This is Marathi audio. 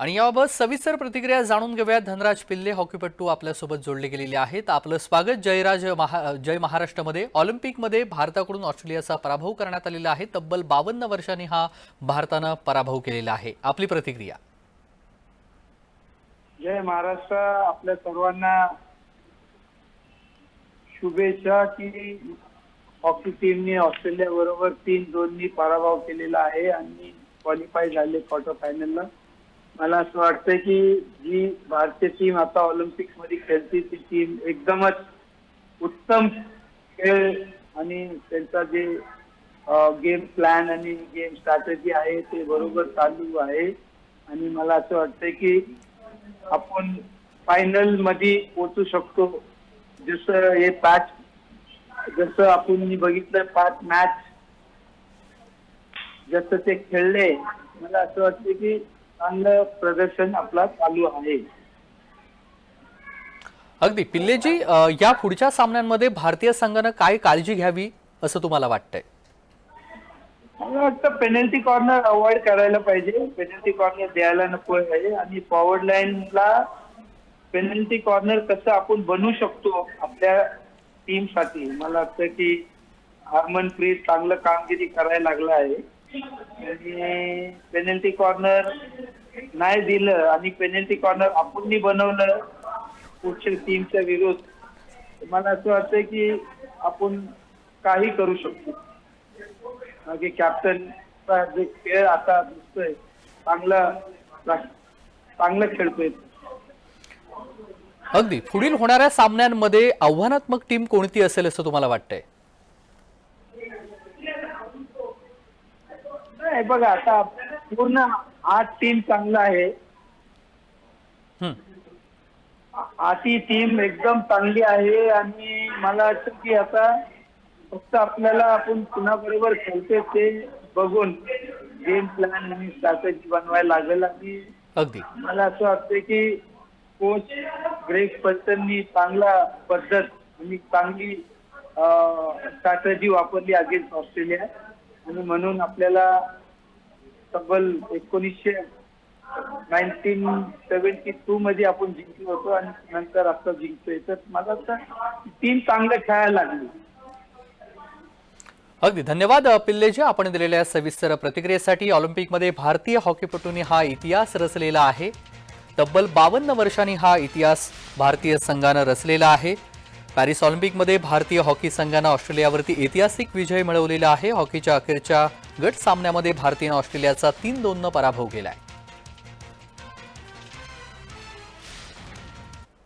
आणि याबाबत सविस्तर प्रतिक्रिया जाणून घेऊया धनराज पिल्ले हॉकीपट्टू आपल्यासोबत जोडले गेलेले आहेत. आपलं स्वागत जयराज महा जय महाराष्ट्रमध्ये. ऑलिम्पिकमध्ये भारताकडून ऑस्ट्रेलियाचा पराभव करण्यात आलेला आहे. तब्बल बावन्न वर्षांनी हा भारतानं पराभव केलेला आहे. आपली प्रतिक्रिया. जय महाराष्ट्र. आपल्या सर्वांना शुभेच्छा की हॉकी टीमने ऑस्ट्रेलिया बरोबर तीन दोननी पराभव केलेला आहे आणि क्वालिफाय झाले क्वार्टर फायनलला मला असं वाटतं की जी भारतीय टीम आता ऑलिम्पिक्समध्ये खेळते ती टीम एकदमच उत्तम खेळ आणि त्यांचा जे गेम प्लॅन आणि गेम स्ट्रॅटेजी आहे ते बरोबर चालू आहे. आणि मला असं वाटतंय की आपण फायनलमध्ये पोचू शकतो. जसं हे पाच जसं आपण बघितलं पाच मॅच जसं ते खेळले मला असं वाटतं की चांगलं प्रदर्शन आपला चालू आहे. अगदी. पिल्लेजी अ, या पुढच्या सामन्यांमध्ये भारतीय संघानं काय काळजी घ्यावी असं तुम्हाला वाटतंय? मला वाटतं पेनल्टी कॉर्नर अवॉइड करायला पाहिजे. पेनल्टी कॉर्नर द्यायला नको आहे. आणि फॉरवर्ड लाईनला पेनल्टी कॉर्नर कसं आपण बनवू शकतो आपल्या टीमसाठी? मला वाटतं की हरमनप्रीत चांगलं कामगिरी करायला लागला आहे. आणि पेनल्टी कॉर्नर नाही दिलं आणि पेनल्टी कॉर्नर आपण बनवलं पुढच्या टीमच्या विरोध. मला असं वाटतं की आपण काही करू शकतो. मागे कॅप्टनचा जे खेळ आता दिसतोय चांगला चांगला खेळतोय अगदी. पुढील होणाऱ्या सामन्यांमध्ये आव्हानात्मक टीम कोणती असेल असं तुम्हाला वाटतंय? नाही बघा आता पूर्ण आठ टीम चांगला आहे. हं. आठी टीम एकदम चांगली आहे आणि मला वाटतं की आता फक्त आपल्याला आपण कुणाबरोबर खेळते ते बघून गेम प्लॅन आणि स्ट्रॅटेजी बनवायला लागेल आणि अगदी. मला असं वाटतं की कोच ग्रेग पल्टननी चांगला पद्धत आणि चांगली स्ट्रॅटेजी वापरली अगेन्स्ट ऑस्ट्रेलिया. आणि म्हणून आपल्याला तब्बल एकोणीसशे नाईन्टीन सेव्हन्टी टू मध्ये आपण जिंकलो होतो आणि नंतर आता जिंकतोय. तर मला वाटतं टीम चांगलं खेळायला लागली. अगदी धन्यवाद पिल्लेजी. आपण दिलेल्या सविस्तर प्रतिक्रियेसाठी ऑलिम्पिकमध्ये भारतीय हॉकीपटूंनी हा इतिहास रचलेला आहे. तब्बल बावन्न वर्षांनी हा इतिहास भारतीय संघानं रचलेला आहे. पॅरिस ऑलिम्पिकमध्ये भारतीय हॉकी संघानं ऑस्ट्रेलियावरती ऐतिहासिक विजय मिळवलेला आहे. हॉकीच्या अखेरच्या गट सामन्यामध्ये भारतीयनं ऑस्ट्रेलियाचा तीन दोननं पराभव केलाय.